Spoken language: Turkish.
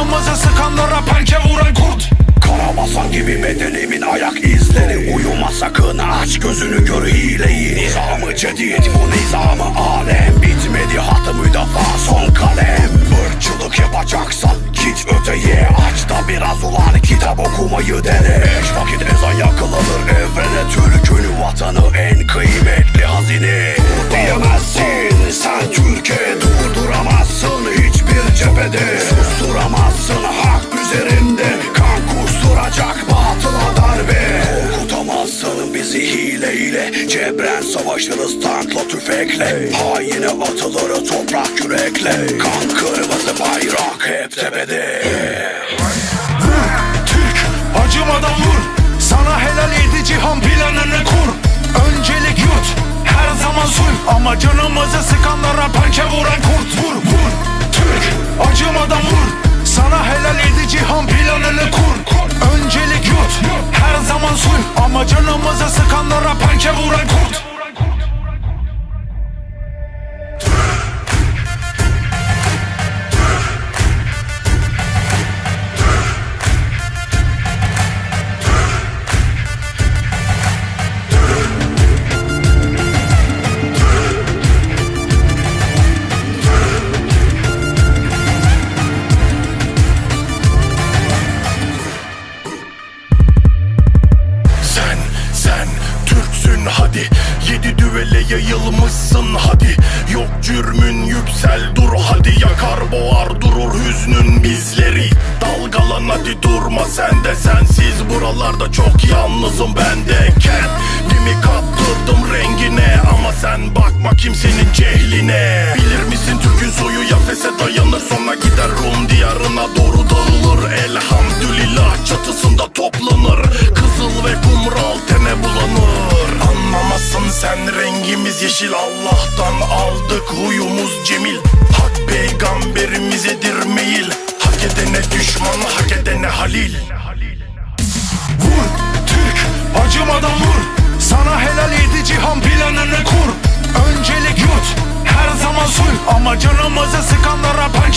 canımızı sıkanlara pençe vuran kurt. Karabasan gibi bedenimin ayak izleri. Uyuma sakın aç gözünü gör hileyi. Nizamı cedid bu nizamı alem. Bitmedi hatı müdafaa son kalem. Irkçılık yapacaksan git öteye Aç da biraz ulan kitap okumayı dene. Beş vakit ezan yakılır evrene Türk'ün vatanı en kıymetli hazine. Dur diyemezsin sen Türkiye Durduramazsın hiçbir cephede bizi hileyle Cebren savaşırız tankla tüfekle. Haine atılır toprak kürekle Kan kırmızı bayrak hep tepede. Türk acımadan vur. Sana helal yedi cihan planını kur. Öncelik yut her zaman suy Ama canımızı sıkanlara pençe vuran kurt. Vur vur Türk acımadan vur. Sana sıkanlara pençe vuran Yedi düvele yayılmışsın hadi. Yok cürmün yüksel dur hadi. Yakar boğar durur hüznün bizleri. Dalgalan hadi durma sen de sensiz. Buralarda çok yalnızım ben de. Kendimi kaptırdım rengine. Ama sen bakma kimsenin cehline. Bilir misin Allah'tan aldık huyumuz cemil. Hak peygamberimizedir meyil Hak edene düşman hak edene halil. Vur Türk acımadan vur. Sana helal yedi cihan planını kur. Öncelik yurt her zaman sul. Ama canımızı sıkanlara pay